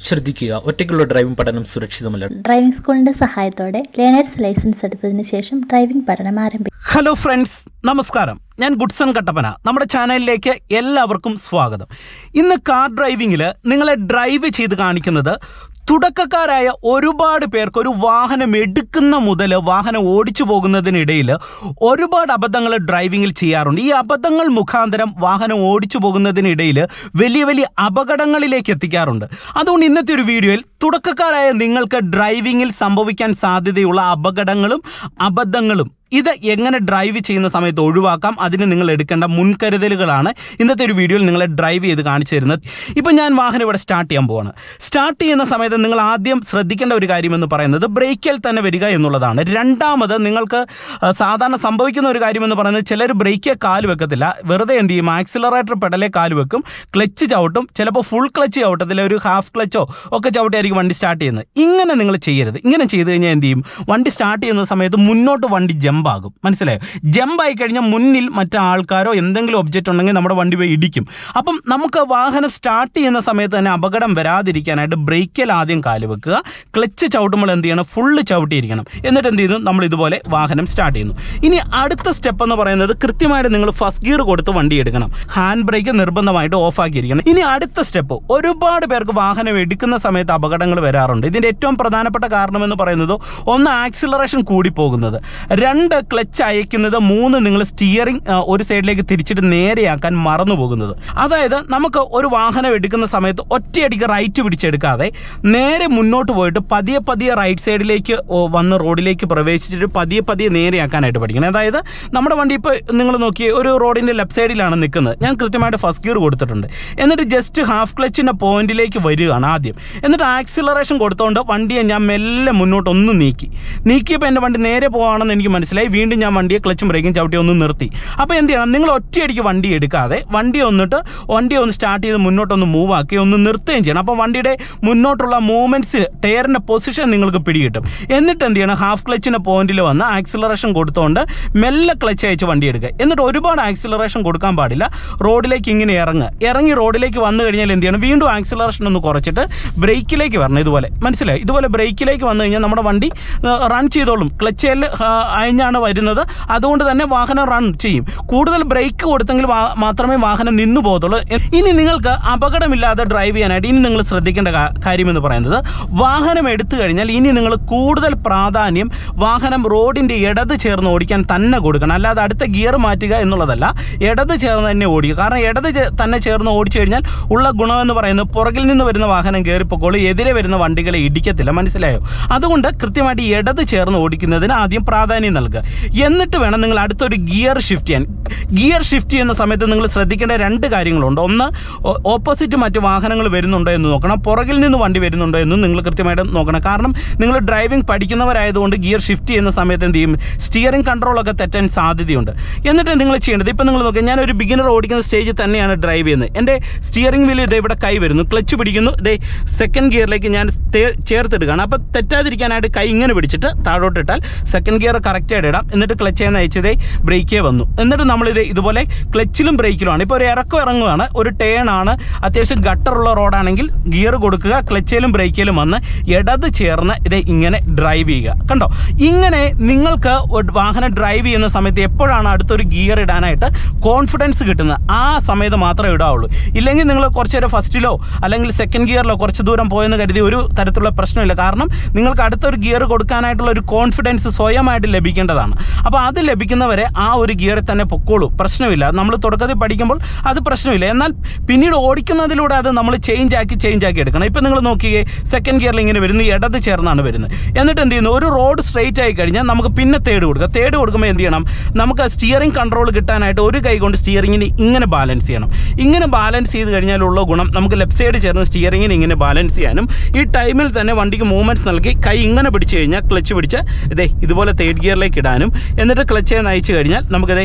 ശ്രദ്ധിക്കുക. ഒറ്റയ്ക്കുള്ള ഡ്രൈവിംഗ് പഠനം സുരക്ഷിതമല്ല. ഡ്രൈവിംഗ് സ്കൂളിന്റെ സഹായത്തോടെ ലേണേഴ്സ് ലൈസൻസ് എടുത്തതിന് ശേഷം ഡ്രൈവിംഗ് പഠനം ആരംഭിക്കും ഹലോ ഫ്രണ്ട്സ് നമസ്കാരം. ഞാൻ ഗുഡ്സൺ കട്ടപ്പന. നമ്മുടെ ചാനലിലേക്ക് എല്ലാവർക്കും സ്വാഗതം. ഇന്ന് കാർ ഡ്രൈവിങ്ങിൽ നിങ്ങളെ ഡ്രൈവ് ചെയ്ത് കാണിക്കുന്നത് തുടക്കക്കാരായ ഒരുപാട് പേർക്ക് ഒരു വാഹനം എടുക്കുന്ന മുതൽ വാഹനം ഓടിച്ചു പോകുന്നതിനിടയിൽ ഒരുപാട് അബദ്ധങ്ങൾ ഡ്രൈവിങ്ങിൽ ചെയ്യാറുണ്ട്. ഈ അബദ്ധങ്ങൾ മുഖാന്തരം വാഹനം ഓടിച്ചു പോകുന്നതിനിടയിൽ വലിയ വലിയ അപകടങ്ങളിലേക്ക് എത്തിക്കാറുണ്ട്. അതുകൊണ്ട് ഇന്നത്തെ ഒരു വീഡിയോയിൽ തുടക്കക്കാരായ നിങ്ങൾക്ക് ഡ്രൈവിങ്ങിൽ സംഭവിക്കാൻ സാധ്യതയുള്ള അപകടങ്ങളും അബദ്ധങ്ങളും ഇത് എങ്ങനെ ഡ്രൈവ് ചെയ്യുന്ന സമയത്ത് ഒഴിവാക്കാം? അതിന് നിങ്ങൾ എടുക്കേണ്ട മുൻകരുതലുകളാണ് ഇന്നത്തെ ഒരു വീഡിയോയിൽ നിങ്ങളെ ഡ്രൈവ് ചെയ്ത് കാണിച്ചു തരുന്നത്. ഇപ്പം ഞാൻ വാഹനം ഇവിടെ സ്റ്റാർട്ട് ചെയ്യാൻ പോവാണ്. സ്റ്റാർട്ട് ചെയ്യുന്ന സമയത്ത് നിങ്ങൾ ആദ്യം ശ്രദ്ധിക്കേണ്ട ഒരു കാര്യം എന്ന് പറയുന്നത് ബ്രേക്കിൽ തന്നെ വരിക എന്നുള്ളതാണ്. രണ്ടാമത് നിങ്ങൾക്ക് സാധാരണ സംഭവിക്കുന്ന ഒരു കാര്യമെന്ന് പറയുന്നത് ചിലർ ബ്രേക്കിൽ കാൽ വെക്കത്തില്ല. വെറുതെ എന്ത് ചെയ്യും? ആക്സിലറേറ്റർ പെടലെ കാൽ വെക്കും. ക്ലച്ച് ചവിട്ടും. ചിലപ്പോൾ ഫുൾ ക്ലച്ച് ചവിട്ടത്തില്ല. ഒരു ഹാഫ് ക്ലച്ചോ ഒക്കെ ചവിട്ടിയായിരിക്കും വണ്ടി സ്റ്റാർട്ട് ചെയ്യുന്നത്. ഇങ്ങനെ നിങ്ങൾ ചെയ്യരുത്. ഇങ്ങനെ ചെയ്ത് കഴിഞ്ഞാൽ എന്ത് ചെയ്യും? വണ്ടി സ്റ്റാർട്ട് ചെയ്യുന്ന സമയത്ത് മുന്നോട്ട് വണ്ടി ജമ്പാകും. മനസ്സിലായോ? ജമ്പായി കഴിഞ്ഞാൽ മുന്നിൽ മറ്റാൾക്കാരോ എന്തെങ്കിലും ഒബ്ജക്റ്റ് ഉണ്ടെങ്കിൽ നമ്മുടെ വണ്ടി പോയി ഇടിക്കും. അപ്പം നമുക്ക് വാഹനം സ്റ്റാർട്ട് ചെയ്യുന്ന സമയത്ത് തന്നെ അപകടം വരാതിരിക്കാനായിട്ട് ബ്രേക്കിൽ ആദ്യം കാൽ വെക്കുക. ക്ലച്ച് ചവിട്ടുമ്പോൾ എന്ത് ചെയ്യണം? ഫുള്ള് ചവിട്ടിയിരിക്കണം. എന്നിട്ട് എന്ത് ചെയ്യുന്നു? നമ്മൾ ഇതുപോലെ വാഹനം സ്റ്റാർട്ട് ചെയ്യുന്നു. ഇനി അടുത്ത സ്റ്റെപ്പ് എന്ന് പറയുന്നത് കൃത്യമായിട്ട് നിങ്ങൾ ഫസ്റ്റ് ഗിയർ കൊടുത്ത് വണ്ടി എടുക്കണം. ഹാൻഡ് ബ്രേക്ക് നിർബന്ധമായിട്ട് ഓഫ് ആക്കിയിരിക്കണം. ഇനി അടുത്ത സ്റ്റെപ്പ് ഒരുപാട് പേർക്ക് വാഹനം എടുക്കുന്ന സമയത്ത് അപകടങ്ങൾ വരാറുണ്ട്. ഇതിന്റെ ഏറ്റവും പ്രധാനപ്പെട്ട കാരണം എന്ന് പറയുന്നത് ഒന്ന് ആക്സിലറേഷൻ കൂടി പോകുന്നത്. രണ്ട് ക്ലച്ച് അയക്കുന്നത് മൂന്ന് നിങ്ങൾ സ്റ്റിയറിംഗ് ഒരു സൈഡിലേക്ക് തിരിച്ചിട്ട് നേരെയാക്കാൻ മറന്നു പോകുന്നത് അതായത് നമുക്ക് ഒരു വാഹനം എടുക്കുന്ന സമയത്ത് ഒറ്റയടിക്ക് റൈറ്റ് പിടിച്ചെടുക്കാതെ നേരെ മുന്നോട്ട് പോയിട്ട് പതിയെ പതിയെ റൈറ്റ് സൈഡിലേക്ക് വന്ന് റോഡിലേക്ക് പ്രവേശിച്ചിട്ട് പതിയെ പതിയെ നേരെയാക്കാനായിട്ട് പഠിക്കണം. അതായത് നമ്മുടെ വണ്ടി ഇപ്പോൾ നിങ്ങൾ നോക്കിയേ ഒരു റോഡിന്റെ ലെഫ്റ്റ് സൈഡിലാണ് നിൽക്കുന്നത്. ഞാൻ കൃത്യമായിട്ട് ഫസ്റ്റ് ഗിയർ കൊടുത്തിട്ടുണ്ട്. എന്നിട്ട് ജസ്റ്റ് ഹാഫ് ക്ലച്ചിന്റെ പോയിന്റിലേക്ക് വരികയാണ് ആദ്യം. എന്നിട്ട് ആക്സിലറേഷൻ കൊടുത്തുകൊണ്ട് വണ്ടിയെ ഞാൻ മെല്ലെ മുന്നോട്ട് ഒന്ന് നീക്കി. നീക്കിയപ്പോൾ എന്റെ വണ്ടി നേരെ പോകുകയാണെന്ന് എനിക്ക് മനസ്സിലായി. വീണ്ടും ഞാൻ വണ്ടിയെ ക്ലച്ചും ബ്രേക്കും ചവിട്ടി ഒന്ന് നിർത്തി. അപ്പോൾ എന്ത് ചെയ്യണം? നിങ്ങൾ ഒറ്റയടിക്ക് വണ്ടി എടുക്കാതെ വണ്ടി വന്നിട്ട് വണ്ടി ഒന്ന് സ്റ്റാർട്ട് ചെയ്ത് മുന്നോട്ടൊന്ന് മൂവ് ആക്കി ഒന്ന് നിർത്തുകയും ചെയ്യണം. അപ്പോൾ വണ്ടിയുടെ മുന്നോട്ടുള്ള മൂവ്മെന്റ്സ് ടയറിന്റെ പൊസിഷൻ നിങ്ങൾക്ക് പിടികിട്ടും. എന്നിട്ട് എന്ത് ചെയ്യണം? ഹാഫ് ക്ലച്ചിന്റെ പോയിന്റിൽ വന്ന് ആക്സിലറേഷൻ കൊടുത്തുകൊണ്ട് മെല്ലെ ക്ലച്ച് അയച്ച് വണ്ടി എടുക്കുക. എന്നിട്ട് ഒരുപാട് ആക്സിലറേഷൻ കൊടുക്കാൻ പാടില്ല. റോഡിലേക്ക് ഇങ്ങനെ ഇറങ്ങുക ഇറങ്ങി റോഡിലേക്ക് വന്നു കഴിഞ്ഞാൽ എന്ത് ചെയ്യണം? വീണ്ടും ആക്സിലറേഷൻ ഒന്ന് കുറച്ചിട്ട് ബ്രേക്കിലേക്ക് വരണം. ഇതുപോലെ. മനസ്സിലായി? ഇതുപോലെ ബ്രേക്കിലേക്ക് വന്നു കഴിഞ്ഞാൽ നമ്മുടെ വണ്ടി റൺ ചെയ്തോളും. ക്ലച്ചയിൽ അയഞ്ഞാണ് വരുന്നത്. അതുകൊണ്ട് തന്നെ വാഹനം റൺ ചെയ്യും. കൂടുതൽ ബ്രേക്ക് കൊടുത്തെങ്കിൽ മാത്രമേ വാഹനം നിന്നു പോകത്തുള്ളൂ. ഇനി നിങ്ങൾക്ക് അപകടമില്ലാതെ ഡ്രൈവ് ചെയ്യാനായിട്ട് ഇനി നിങ്ങൾ ശ്രദ്ധിക്കേണ്ട കാര്യമെന്ന് പറയുന്നത് വാഹനം എടുത്തു കഴിഞ്ഞാൽ ഇനി നിങ്ങൾ കൂടുതൽ പ്രാധാന്യം വാഹനം റോഡിന്റെ ഇടത് ചേർന്ന് ഓടിക്കാൻ തന്നെ കൊടുക്കണം. അല്ലാതെ അടുത്ത ഗിയർ മാറ്റുക എന്നുള്ളതല്ല ഇടത് ചേർന്ന് തന്നെ ഓടിക്കുക. കാരണം ഇടത് തന്നെ ചേർന്ന് ഓടിച്ചു കഴിഞ്ഞാൽ ഉള്ള ഗുണമെന്ന് പറയുന്നത് പുറകിൽ നിന്ന് വരുന്ന വാഹനം കയറിപ്പോൾ എതിരെ വരുന്ന വണ്ടികളെ ഇടിക്കത്തില്ല. മനസ്സിലായോ? അതുകൊണ്ട് കൃത്യമായിട്ട് ഇടത് ചേർന്ന് ഓടിക്കുന്നതിന് ആദ്യം പ്രാധാന്യം നൽകുക. എന്നിട്ട് വേണം നിങ്ങൾ അടുത്തൊരു ഗിയർ ഷിഫ്റ്റ് ചെയ്യാൻ. ഗിയർ ഷിഫ്റ്റ് ചെയ്യുന്ന സമയത്ത് നിങ്ങൾ ശ്രദ്ധിക്കേണ്ട രണ്ട് കാര്യങ്ങളുണ്ട്. ഒന്ന് ഓപ്പോസിറ്റ് മറ്റ് വാഹനങ്ങൾ വരുന്നുണ്ടോ എന്ന് നോക്കണം. പുറകിൽ നിന്ന് വണ്ടി വരുന്നുണ്ടോ എന്നും നിങ്ങൾ കൃത്യമായിട്ട് നോക്കണം. കാരണം നിങ്ങൾ ഡ്രൈവിംഗ് പഠിക്കുന്നവരായതുകൊണ്ട് ഗിയർ ഷിഫ്റ്റ് ചെയ്യുന്ന സമയത്ത് എന്ത് ചെയ്യും? സ്റ്റിയറിംഗ് കൺട്രോളൊക്കെ തെറ്റാൻ സാധ്യതയുണ്ട്. എന്നിട്ട് നിങ്ങൾ ചെയ്യേണ്ടത് ഇപ്പം നിങ്ങൾ നോക്കുക ഞാനൊരു ബിഗിനർ ഓടിക്കുന്ന സ്റ്റേജിൽ തന്നെയാണ് ഡ്രൈവ് ചെയ്യുന്നത്. എന്റെ സ്റ്റിയറിംഗ് വീൽ ഇതേ ഇവിടെ കൈ വരുന്നു. ക്ലച്ച് പിടിക്കുന്നു. ഇതേ സെക്കൻഡ് ഗിയറിലേക്ക് ഞാൻ ചേർത്തിടുകയാണ്. അപ്പോൾ തെറ്റാതിരിക്കാനായിട്ട് കൈ ഇങ്ങനെ പിടിച്ചിട്ട് താഴോട്ടിട്ടാൽ സെക്കൻഡ് ഗിയർ കറക്റ്റായിട്ട് ഇടാം എന്നിട്ട് ക്ലച്ച് ചെയ്യാൻ അയച്ചതേ ബ്രേക്കേ വന്നു. എന്നിട്ട് നമ്മളിത് ഇതുപോലെ ക്ലച്ചിലും ബ്രേക്കിലുമാണ് ഇപ്പോൾ ഒരു ഇറക്കം ഇറങ്ങുകയാണ് ഒരു ടേൺ ആണ്. അത്യാവശ്യം ഗട്ടറുള്ള റോഡാണെങ്കിൽ ഗിയർ കൊടുക്കുക ക്ലച്ചിലും ബ്രേക്കിലും വന്ന് ഇടത് ചേർന്ന് ഇത് ഇങ്ങനെ ഡ്രൈവ് ചെയ്യുക. കണ്ടോ? ഇങ്ങനെ നിങ്ങൾക്ക് വാഹനം ഡ്രൈവ് ചെയ്യുന്ന സമയത്ത് എപ്പോഴാണ് അടുത്തൊരു ഗിയർ ഇടാനായിട്ട് കോൺഫിഡൻസ് കിട്ടുന്നത്? ആ സമയത്ത് മാത്രമേ ഇടാവുള്ളൂ. ഇല്ലെങ്കിൽ നിങ്ങൾ കുറച്ച് നേരം ഫസ്റ്റിലോ അല്ലെങ്കിൽ സെക്കൻഡ് ഗിയറിലോ കുറച്ച് ദൂരം പോയെന്ന് കരുതി ഒരു തരത്തിലുള്ള പ്രശ്നമില്ല. കാരണം നിങ്ങൾക്ക് അടുത്തൊരു ഗിയർ കൊടുക്കാനായിട്ടുള്ള ഒരു കോൺഫിഡൻസ് സ്വയമായിട്ട് ലഭിക്കേണ്ടതാണ് അപ്പോൾ അത് ലഭിക്കുന്നവരെ ആ ഒരു ഗിയറിൽ തന്നെ പൊക്കോളൂ. പ്രശ്നമില്ല. നമ്മൾ തുടക്കത്തിൽ പഠിക്കുമ്പോൾ അത് പ്രശ്നമില്ല. എന്നാൽ പിന്നീട് ഓടിക്കുന്നതിലൂടെ അത് നമ്മൾ ചേഞ്ച് ആക്കി ചേഞ്ച് ആക്കി എടുക്കണം. ഇപ്പം നിങ്ങൾ നോക്കിയേ സെക്കൻഡ് ഗിയറിൽ ഇങ്ങനെ വരുന്നു. ഇടത് ചേർന്നാണ് വരുന്നത്. എന്നിട്ട് എന്ത് ചെയ്യുന്നു? ഒരു റോഡ് സ്ട്രെയിറ്റ് ആയി കഴിഞ്ഞാൽ നമുക്ക് പിന്നെ തേട് കൊടുക്കുക. തേട് കൊടുക്കുമ്പോൾ എന്ത് ചെയ്യണം? നമുക്ക് സ്റ്റിയറിംഗ് കൺട്രോൾ കിട്ടാനായിട്ട് ഒരു കൈ കൊണ്ട് സ്റ്റിയറിങ്ങിന് ഇങ്ങനെ ബാലൻസ് ചെയ്യണം. ഇങ്ങനെ ബാലൻസ് ചെയ്ത് കഴിഞ്ഞാലുള്ള ഗുണം നമുക്ക് ലെഫ്റ്റ് സൈഡ് ചേർന്ന് സ്റ്റിയറിങ്ങിന് ഇങ്ങനെ ബാലൻസ് ചെയ്യാനും ഈ ടൈമിൽ തന്നെ വണ്ടിക്ക് മൂവ്മെന്റ്സ് നൽകി കൈ ഇങ്ങനെ പിടിച്ച് കഴിഞ്ഞാൽ ക്ലച്ച് പിടിച്ച് ഇതേ ഇതുപോലെ തേർഡ് ഗിയറിലേക്ക് ഇടാനും എന്നിട്ട് ക്ലച്ച് നയിച്ചു കഴിഞ്ഞാൽ നമുക്കത്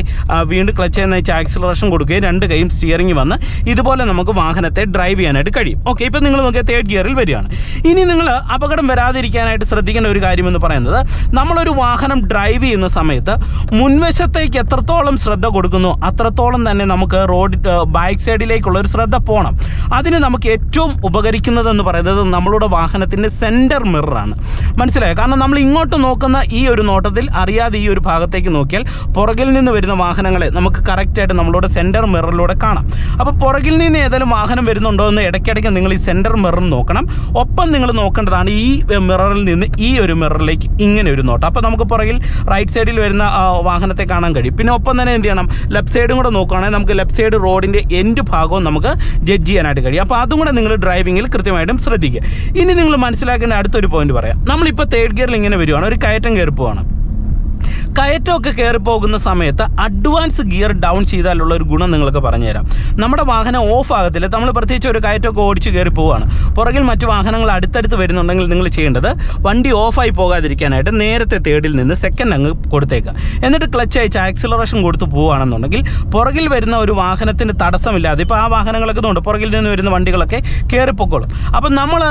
വീണ്ടും ക്ലച്ച് നയിച്ച് ആക്സിലറേഷൻ കൊടുക്കുകയും രണ്ട് കൈയും സ്റ്റിയറിംഗ് വന്ന് ഇതുപോലെ നമുക്ക് വാഹനത്തെ ഡ്രൈവ് ചെയ്യാനായിട്ട് കഴിയും. ഓക്കെ ഇപ്പം നിങ്ങൾ നോക്കിയാൽ തേർഡ് ഗിയറിൽ വരികയാണ്. ഇനി നിങ്ങൾ അപകടം വരാതിരിക്കാനായിട്ട് ശ്രദ്ധിക്കേണ്ട ഒരു കാര്യമെന്ന് പറയുന്നത് നമ്മളൊരു വാഹനം ഡ്രൈവ് ചെയ്യുന്ന സമയത്ത് മുൻവശത്തേക്ക് എത്രത്തോളം ശ്രദ്ധ കൊടുക്കുന്നു അത്രത്തോളം തന്നെ നമുക്ക് റോഡ് ബാക്ക് സൈഡിലേക്കുള്ള ഒരു ശ്രദ്ധ പോകണം അതിന് നമുക്ക് ഏറ്റവും ഉപകരിക്കുന്നതെന്ന് പറയുന്നത് നമ്മളുടെ വാഹനത്തിന്റെ സെന്റർ മിററാണ് മനസ്സിലായോ? കാരണം നമ്മൾ ഇങ്ങോട്ട് നോക്കുന്ന ഈ ഒരു നോട്ടത്തിൽ അറിയാതെ ഈ ഒരു ഭാഗത്തേക്ക് നോക്കിയാൽ പുറകിൽ നിന്ന് വരുന്ന വാഹനങ്ങളെ നമുക്ക് കറക്റ്റായിട്ട് നമ്മളോട് സെന്റർ മിററിലൂടെ കാണാം. അപ്പോൾ പുറകിൽ നിന്ന് ഏതെങ്കിലും വാഹനം വരുന്നുണ്ടോ എന്ന് ഇടയ്ക്കിടയ്ക്ക് നിങ്ങൾ ഈ സെന്റർ മിററും നോക്കണം. ഒപ്പം നിങ്ങൾ നോക്കേണ്ടതാണ് ഈ മിററിൽ നിന്ന് ഈ ഒരു മിററിലേക്ക് ഇങ്ങനെ ഒരു നോട്ടം. അപ്പോൾ നമുക്ക് പുറകിൽ റൈറ്റ് സൈഡിൽ വരുന്ന വാഹനത്തെ കാണാൻ കഴിയും. പിന്നെ ഒപ്പം തന്നെ എന്ത് ചെയ്യണം? ലെഫ്റ്റ് സൈഡും കൂടെ നോക്കുകയാണെങ്കിൽ നമുക്ക് ലെഫ്റ്റ് സൈഡ് റോഡിന്റെ എൻഡ് ഭാഗവും നമുക്ക് ജഡ്ജ് ചെയ്യാനായിട്ട് കഴിയും. അപ്പോൾ അതും കൂടെ നിങ്ങൾ ഡ്രൈവിങ്ങിൽ കൃത്യമായിട്ടും ശ്രദ്ധിക്കുക. ഇനി നിങ്ങൾ മനസ്സിലാക്കേണ്ട അടുത്തൊരു പോയിന്റ് പറയാം. നമ്മളിപ്പോൾ തേർഡ് ഗിയറിൽ ഇങ്ങനെ വരുവാണ് ഒരു കയറ്റം കയറി പോവാണ്. കയറ്റമൊക്കെ കയറി പോകുന്ന സമയത്ത് അഡ്വാൻസ് ഗിയർ ഡൗൺ ചെയ്താലുള്ള ഒരു ഗുണം നിങ്ങൾക്ക് പറഞ്ഞുതരാം. നമ്മുടെ വാഹനം ഓഫ് ആകത്തില്ല. നമ്മൾ പ്രത്യേകിച്ച് ഒരു കയറ്റമൊക്കെ ഓടിച്ച് കയറി പോവുകയാണ് പുറകിൽ മറ്റു വാഹനങ്ങൾ അടുത്തടുത്ത് വരുന്നുണ്ടെങ്കിൽ നിങ്ങൾ ചെയ്യേണ്ടത് വണ്ടി ഓഫായി പോകാതിരിക്കാനായിട്ട് നേരത്തെ തേർഡിൽ നിന്ന് സെക്കൻഡ് അങ്ങ് കൊടുത്തേക്കുക എന്നിട്ട് ക്ലച്ച് അയച്ച് ആക്സിലറേഷൻ കൊടുത്ത് പോവുകയാണെന്നുണ്ടെങ്കിൽ പുറകിൽ വരുന്ന ഒരു വാഹനത്തിന് തടസ്സമില്ലാതെ ഇപ്പോൾ ആ വാഹനങ്ങളൊക്കെ ഉണ്ട് പുറകിൽ നിന്ന് വരുന്ന വണ്ടികളൊക്കെ കയറിപ്പോക്കോളും അപ്പം നമ്മൾ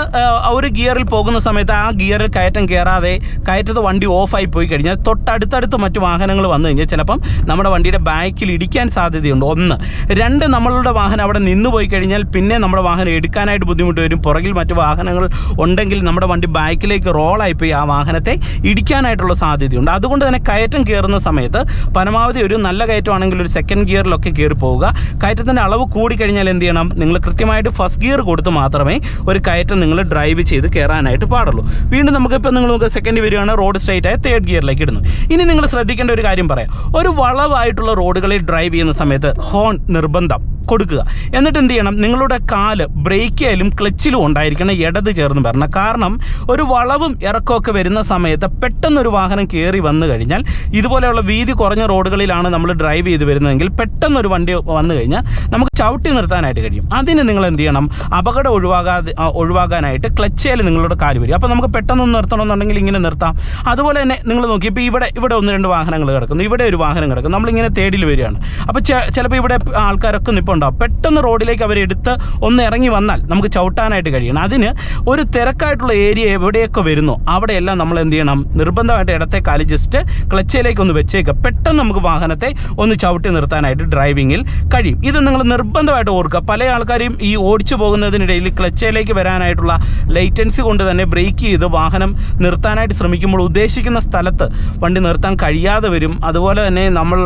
ഒരു ഗിയറിൽ പോകുന്ന സമയത്ത് ആ ഗിയറിൽ കയറ്റം കയറാതെ കയറ്റത്ത് വണ്ടി ഓഫായി പോയി കഴിഞ്ഞാൽ തൊട്ടടുത്തടുത്ത് മറ്റ് വാഹനങ്ങൾ വന്നു കഴിഞ്ഞാൽ ചിലപ്പം നമ്മുടെ വണ്ടിയുടെ ബാക്കിൽ ഇടിക്കാൻ സാധ്യതയുണ്ട്. ഒന്ന് രണ്ട് നമ്മളുടെ വാഹനം അവിടെ നിന്ന് പോയി കഴിഞ്ഞാൽ പിന്നെ നമ്മുടെ വാഹനം എടുക്കാനായിട്ട് ബുദ്ധിമുട്ട് വരും. പുറകിൽ മറ്റ് വാഹനങ്ങൾ ഉണ്ടെങ്കിൽ നമ്മുടെ വണ്ടി ബാക്കിലേക്ക് റോളായി പോയി ആ വാഹനത്തെ ഇടിക്കാനായിട്ടുള്ള സാധ്യതയുണ്ട്. അതുകൊണ്ട് തന്നെ കയറ്റം കയറുന്ന സമയത്ത് പരമാവധി ഒരു നല്ല കയറ്റമാണെങ്കിൽ ഒരു സെക്കൻഡ് ഗിയറിലൊക്കെ കയറി പോവുക. കയറ്റത്തിന്റെ അളവ് കൂടി കഴിഞ്ഞാൽ എന്ത് ചെയ്യണം? നിങ്ങൾ കൃത്യമായിട്ട് ഫസ്റ്റ് ഗിയർ കൊടുത്ത് മാത്രമേ ഒരു കയറ്റം നിങ്ങൾ ഡ്രൈവ് ചെയ്ത് കയറാനായിട്ട് പാടുള്ളൂ. വീണ്ടും നമുക്കിപ്പോൾ നിങ്ങൾ സെക്കൻഡ് വരികയാണ് റോഡ് സ്ട്രൈറ്റ് തേർഡ് ഗിയറിലേക്ക് ഇടുന്നു. ഇനി നിങ്ങൾ ശ്രദ്ധിക്കേണ്ട ഒരു കാര്യം പറയാം. ഒരു വളവായിട്ടുള്ള റോഡുകളിൽ ഡ്രൈവ് ചെയ്യുന്ന സമയത്ത് ഹോൺ നിർബന്ധം കൊടുക്കുക. എന്നിട്ട് എന്ത് ചെയ്യണം? നിങ്ങളുടെ കാൽ ബ്രേക്കിലും ക്ലച്ചിലും ഉണ്ടായിരിക്കണം ഇടത് ചേർന്ന് വരണം. കാരണം ഒരു വളവും ഇറക്കമൊക്കെ വരുന്ന സമയത്ത് പെട്ടെന്നൊരു വാഹനം കയറി വന്നു കഴിഞ്ഞാൽ ഇതുപോലെയുള്ള വീതി കുറഞ്ഞ റോഡുകളിലാണ് നമ്മൾ ഡ്രൈവ് ചെയ്ത് വരുന്നതെങ്കിൽ പെട്ടെന്നൊരു വണ്ടി വന്നു കഴിഞ്ഞാൽ നമുക്ക് ചവിട്ടി നിർത്താനായിട്ട് കഴിയും. അതിന് നിങ്ങൾ എന്ത് ചെയ്യണം? അപകടം ഒഴിവാകാതെ ഒഴിവാകാനായിട്ട് ക്ലച്ചേൽ നിങ്ങളുടെ കാൽ വരും. അപ്പോൾ നമുക്ക് പെട്ടെന്ന് നിർത്തണമെന്നുണ്ടെങ്കിൽ ഇങ്ങനെ നിർത്താം. അതുപോലെ തന്നെ നിങ്ങൾ നോക്കി ഇപ്പോൾ ഇവിടെ ഇവിടെ ഒന്ന് രണ്ട് വാഹനങ്ങൾ കിടക്കുന്നു ഇവിടെ ഒരു വാഹനം കിടക്കുന്നു. നമ്മളിങ്ങനെ തേടിൽ വരികയാണ്. അപ്പോൾ ചിലപ്പോൾ ഇവിടെ ആൾക്കാരൊക്കെ നിൽപ്പുണ്ടാവും പെട്ടെന്ന് റോഡിലേക്ക് അവരെടുത്ത് ഒന്ന് ഇറങ്ങി വന്നാൽ നമുക്ക് ചവിട്ടാനായിട്ട് കഴിയണം. അതിന് ഒരു തിരക്കായിട്ടുള്ള ഏരിയ എവിടെയൊക്കെ വരുന്നു അവിടെയെല്ലാം നമ്മൾ എന്ത് ചെയ്യണം? നിർബന്ധമായിട്ട് ഇടത്തെ കാലി ജസ്റ്റ് ക്ലച്ചയിലേക്ക് ഒന്ന് വെച്ചേക്കുക. പെട്ടെന്ന് നമുക്ക് വാഹനത്തെ ഒന്ന് ചവിട്ടി നിർത്താനായിട്ട് ഡ്രൈവിങ്ങിൽ കഴിയും. ഇത് നിങ്ങൾ നിർബന്ധമായിട്ട് ഓർക്കുക. പല ആൾക്കാരെയും ഈ ഓടിച്ചു പോകുന്നതിനിടയിൽ ക്ലച്ചയിലേക്ക് വരാനായിട്ടുള്ള ലൈറ്റൻസി കൊണ്ട് തന്നെ ബ്രേക്ക് ചെയ്ത് വാഹനം നിർത്താനായിട്ട് ശ്രമിക്കുമ്പോൾ ഉദ്ദേശിക്കുന്ന സ്ഥലത്ത് വണ്ടി നിർത്താൻ കഴിയാതെ വരും. അതുപോലെ തന്നെ നമ്മൾ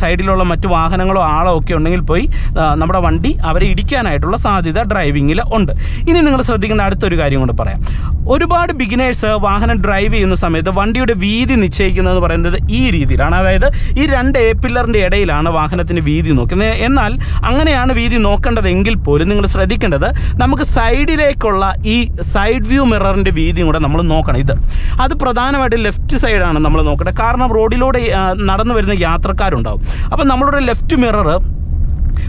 സൈഡിലുള്ള മറ്റു വാഹനങ്ങളോ ആളോ ഒക്കെ ഉണ്ടെങ്കിൽ പോയി നമ്മുടെ വണ്ടി അവരെ ഇടിക്കാനായിട്ടുള്ള സാധ്യത ഡ്രൈവിങ്ങിൽ ഉണ്ട്. ഇനി നിങ്ങൾ ശ്രദ്ധിക്കേണ്ട അടുത്തൊരു കാര്യം കൂടെ പറയാം. ഒരുപാട് ബിഗിനേഴ്സ് വാഹനം ഡ്രൈവ് ചെയ്യുന്ന സമയത്ത് വണ്ടിയുടെ വീതി നിശ്ചയിക്കുന്നത് പറയുന്നത് ഈ രീതിയിലാണ്. അതായത് ഈ രണ്ട് എ പില്ലറിന്റെ ഇടയിലാണ് വാഹനത്തിന് വീതി നോക്കുന്നത്. എന്നാൽ അങ്ങനെയാണ് വീതി നോക്കേണ്ടതെങ്കിൽ പോലും നിങ്ങൾ ശ്രദ്ധിക്കേണ്ടത് നമുക്ക് സൈഡിലേക്കുള്ള ഈ സൈഡ് വ്യൂ മിററിന്റെ വീതിയും കൂടെ നമ്മൾ നോക്കണം. ഇത്. അത് പ്രധാനമായിട്ട് ലെഫ്റ്റ് സൈഡാണ് നമ്മൾ നോക്കേണ്ടത് കാരണം റോഡിലൂടെ നടന്നു വരുന്ന യാത്രക്കാരുണ്ടാവും. അപ്പം നമ്മളുടെ ലെഫ്റ്റ് മിറർ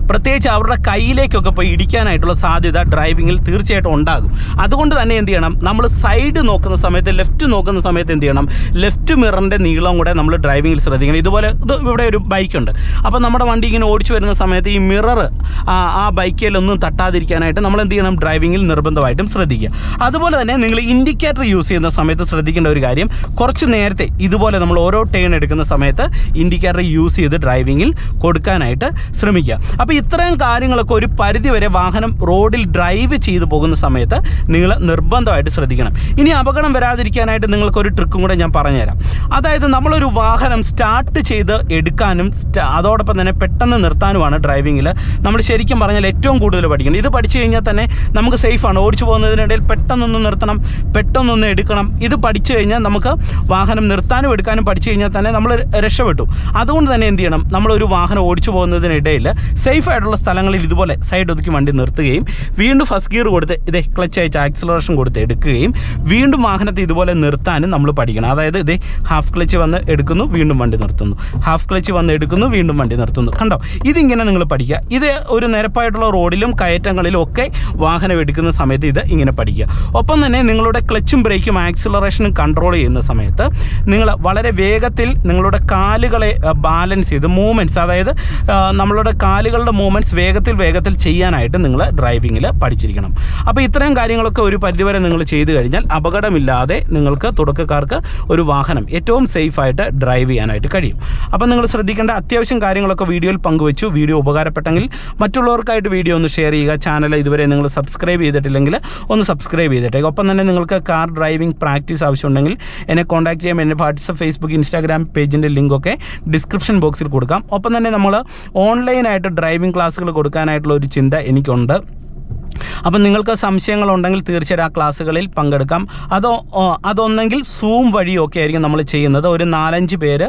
പ്രത്യേകിച്ച് അവരുടെ കയ്യിലേക്കൊക്കെ പോയി ഇടിക്കാനായിട്ടുള്ള സാധ്യത ഡ്രൈവിങ്ങിൽ തീർച്ചയായിട്ടും ഉണ്ടാകും. അതുകൊണ്ട് തന്നെ എന്ത് ചെയ്യണം? നമ്മൾ സൈഡ് നോക്കുന്ന സമയത്ത് ലെഫ്റ്റ് നോക്കുന്ന സമയത്ത് എന്ത് ചെയ്യണം? ലെഫ്റ്റ് മിററിന്റെ നീളം കൂടെ നമ്മൾ ഡ്രൈവിങ്ങിൽ ശ്രദ്ധിക്കണം. ഇതുപോലെ ഇത് ഇവിടെ ഒരു ബൈക്കുണ്ട് അപ്പോൾ നമ്മുടെ വണ്ടി ഇങ്ങനെ ഓടിച്ചു വരുന്ന സമയത്ത് ഈ മിറർ ആ ബൈക്കിലൊന്നും തട്ടാതിരിക്കാനായിട്ട് നമ്മൾ എന്ത് ചെയ്യണം? ഡ്രൈവിങ്ങിൽ നിർബന്ധമായിട്ടും ശ്രദ്ധിക്കുക. അതുപോലെ തന്നെ നിങ്ങൾ ഇൻഡിക്കേറ്റർ യൂസ് ചെയ്യുന്ന സമയത്ത് ശ്രദ്ധിക്കേണ്ട ഒരു കാര്യം കുറച്ച് നേരത്തെ ഇതുപോലെ നമ്മൾ ഓരോ ടേൺ എടുക്കുന്ന സമയത്ത് ഇൻഡിക്കേറ്റർ യൂസ് ചെയ്ത് ഡ്രൈവിങ്ങിൽ കൊടുക്കാനായിട്ട് ശ്രമിക്കുക. അപ്പോൾ ഇത്രയും കാര്യങ്ങളൊക്കെ ഒരു പരിധിവരെ വാഹനം റോഡിൽ ഡ്രൈവ് ചെയ്തു പോകുന്ന സമയത്ത് നിങ്ങൾ നിർബന്ധമായിട്ട് ശ്രദ്ധിക്കണം. ഇനി അപകടം വരാതിരിക്കാനായിട്ട് നിങ്ങൾക്കൊരു ട്രിക്കും കൂടെ ഞാൻ പറഞ്ഞുതരാം. അതായത് നമ്മളൊരു വാഹനം സ്റ്റാർട്ട് ചെയ്ത് എടുക്കാനും അതോടൊപ്പം തന്നെ പെട്ടെന്ന് നിർത്താനുമാണ് ഡ്രൈവിങ്ങിൽ നമ്മൾ ശരിക്കും പറഞ്ഞാൽ ഏറ്റവും കൂടുതൽ പഠിക്കണം. ഇത് പഠിച്ചു കഴിഞ്ഞാൽ തന്നെ നമുക്ക് സേഫാണ്. ഓടിച്ചു പോകുന്നതിനിടയിൽ പെട്ടെന്നൊന്ന് നിർത്തണം പെട്ടെന്നൊന്ന് എടുക്കണം. ഇത് പഠിച്ചു കഴിഞ്ഞാൽ നമുക്ക് വാഹനം നിർത്താനും എടുക്കാനും പഠിച്ചു കഴിഞ്ഞാൽ തന്നെ നമ്മൾ രക്ഷപ്പെട്ടു. അതുകൊണ്ട് തന്നെ എന്ത് ചെയ്യണം? നമ്മളൊരു വാഹനം ഓടിച്ചു പോകുന്നതിനിടയിൽ സേഫ് ആയിട്ടുള്ള സ്ഥലങ്ങളിൽ ഇതുപോലെ സൈഡ് ഒതുക്കി വണ്ടി നിർത്തുകയും വീണ്ടും ഫസ്റ്റ് ഗിയർ കൊടുത്ത് ഇതേ ക്ലച്ച് അയച്ച് ആക്സിലറേഷൻ കൊടുത്ത് എടുക്കുകയും വീണ്ടും വാഹനത്തെ ഇതുപോലെ നിർത്താനും നമ്മൾ പഠിക്കണം. അതായത് ഇതേ ഹാഫ് ക്ലച്ച് വന്ന് എടുക്കുന്നു വീണ്ടും വണ്ടി നിർത്തുന്നു. ഹാഫ് ക്ലച്ച് വന്ന് എടുക്കുന്നു വീണ്ടും വണ്ടി നിർത്തുന്നു. കണ്ടോ? ഇതിങ്ങനെ നിങ്ങൾ പഠിക്കുക. ഇത് ഒരു നിരപ്പായിട്ടുള്ള റോഡിലും കയറ്റങ്ങളിലും ഒക്കെ വാഹനം എടുക്കുന്ന സമയത്ത് ഇത് ഇങ്ങനെ പഠിക്കുക. ഒപ്പം തന്നെ നിങ്ങളുടെ ക്ലച്ചും ബ്രേക്കും ആക്സിലറേഷനും കൺട്രോൾ ചെയ്യുന്ന സമയത്ത് നിങ്ങൾ വളരെ വേഗത്തിൽ നിങ്ങളുടെ കാലുകളെ ബാലൻസ് ചെയ്ത് മൂവ്മെന്റ്സ് അതായത് നമ്മളുടെ നമ്മളുടെ കാലുകളുടെ മൂവ്മെന്റ്സ് വേഗത്തിൽ വേഗത്തിൽ ചെയ്യാനായിട്ട് നിങ്ങൾ ഡ്രൈവിങ്ങിൽ പഠിച്ചിരിക്കണം. അപ്പോൾ ഇത്രയും കാര്യങ്ങളൊക്കെ ഒരു പരിധിവരെ നിങ്ങൾ ചെയ്തു കഴിഞ്ഞാൽ അപകടമില്ലാതെ നിങ്ങൾക്ക് തുടക്കക്കാർക്ക് ഒരു വാഹനം ഏറ്റവും സേഫായിട്ട് ഡ്രൈവ് ചെയ്യാനായിട്ട് കഴിയും. അപ്പം നിങ്ങൾ ശ്രദ്ധിക്കേണ്ട അത്യാവശ്യം കാര്യങ്ങളൊക്കെ വീഡിയോയിൽ പങ്കുവച്ചു. വീഡിയോ ഉപകാരപ്പെട്ടെങ്കിൽ മറ്റുള്ളവർക്കായിട്ട് വീഡിയോ ഒന്ന് ഷെയർ ചെയ്യുക. ചാനൽ ഇതുവരെ നിങ്ങൾ സബ്സ്ക്രൈബ് ചെയ്തിട്ടില്ലെങ്കിൽ ഒന്ന് സബ്സ്ക്രൈബ് ചെയ്തിട്ടേ ഒപ്പം തന്നെ നിങ്ങൾക്ക് കാർ ഡ്രൈവിംഗ് പ്രാക്ടീസ് ആവശ്യമുണ്ടെങ്കിൽ എന്നെ കോൺടാക്ട് ചെയ്യാം. എന്റെ വാട്സപ്പ് ഫേസ്ബുക്ക് ഇൻസ്റ്റാഗ്രാം പേജിന്റെ ലിങ്കൊക്കെ ഡിസ്ക്രിപ്ഷൻ ബോക്സിൽ കൊടുക്കാം. ഒപ്പം തന്നെ നമ്മൾ ഓൺലൈനായിട്ട് ഡ്രൈവിംഗ് ക്ലാസ്സുകൾ കൊടുക്കാനായിട്ടുള്ള ഒരു ചിന്ത എനിക്കുണ്ട്. അപ്പം നിങ്ങൾക്ക് സംശയങ്ങളുണ്ടെങ്കിൽ തീർച്ചയായിട്ടും ആ ക്ലാസ്സുകളിൽ പങ്കെടുക്കാം. അതോ അതൊന്നെങ്കിൽ സൂം വഴിയൊക്കെ ആയിരിക്കും നമ്മൾ ചെയ്യുന്നത്. ഒരു നാലഞ്ച് പേര്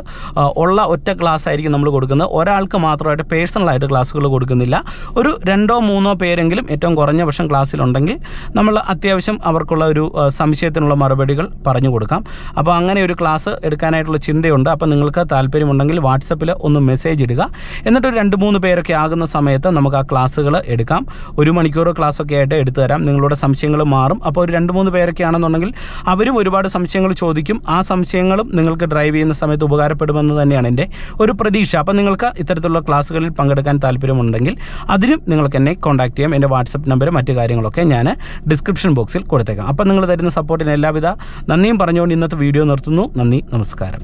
ഉള്ള ഒറ്റ ക്ലാസ് ആയിരിക്കും നമ്മൾ കൊടുക്കുന്നത്. ഒരാൾക്ക് മാത്രമായിട്ട് പേഴ്സണലായിട്ട് ക്ലാസ്സുകൾ കൊടുക്കുന്നില്ല. ഒരു രണ്ടോ മൂന്നോ പേരെങ്കിലും ഏറ്റവും കുറഞ്ഞ പക്ഷം ക്ലാസ്സിലുണ്ടെങ്കിൽ നമ്മൾ അത്യാവശ്യം അവർക്കുള്ള ഒരു സംശയത്തിനുള്ള മറുപടികൾ പറഞ്ഞു കൊടുക്കാം. അപ്പോൾ അങ്ങനെ ഒരു ക്ലാസ് എടുക്കാനായിട്ടുള്ള ചിന്തയുണ്ട്. അപ്പോൾ നിങ്ങൾക്ക് താല്പര്യമുണ്ടെങ്കിൽ വാട്സപ്പിൽ ഒന്ന് മെസ്സേജ് ഇടുക. എന്നിട്ട് രണ്ട് മൂന്ന് പേരൊക്കെ ആകുന്ന സമയത്ത് നമുക്ക് ആ ക്ലാസ്സുകൾ എടുക്കാം. ഒരു മണിക്കൂർ ക്ലാസ്സൊക്കെ ആയിട്ട് എടുത്തു തരാം നിങ്ങളുടെ സംശയങ്ങൾ മാറും. അപ്പോൾ ഒരു രണ്ട് മൂന്ന് പേരൊക്കെ ആണെന്നുണ്ടെങ്കിൽ അവരും ഒരുപാട് സംശയങ്ങൾ ചോദിക്കും. ആ സംശയങ്ങളും നിങ്ങൾക്ക് ഡ്രൈവ് ചെയ്യുന്ന സമയത്ത് ഉപകാരപ്പെടുമെന്ന് തന്നെയാണ് എന്റെ ഒരു പ്രതീക്ഷ. അപ്പോൾ നിങ്ങൾക്ക് ഇത്തരത്തിലുള്ള ക്ലാസ്സുകളിൽ പങ്കെടുക്കാൻ താല്പര്യമുണ്ടെങ്കിൽ അതിനും നിങ്ങൾക്ക് എന്നെ കോൺടാക്ട് ചെയ്യാം. എന്റെ വാട്സപ്പ് നമ്പർ മറ്റു കാര്യങ്ങളൊക്കെ ഞാൻ ഡിസ്ക്രിപ്ഷൻ ബോക്സിൽ കൊടുത്തേക്കാം. അപ്പോൾ നിങ്ങൾ തരുന്ന സപ്പോർട്ടിന് എല്ലാവിധ നന്ദിയും പറഞ്ഞുകൊണ്ട് ഇന്നത്തെ വീഡിയോ നിർത്തുന്നു. നന്ദി നമസ്കാരം.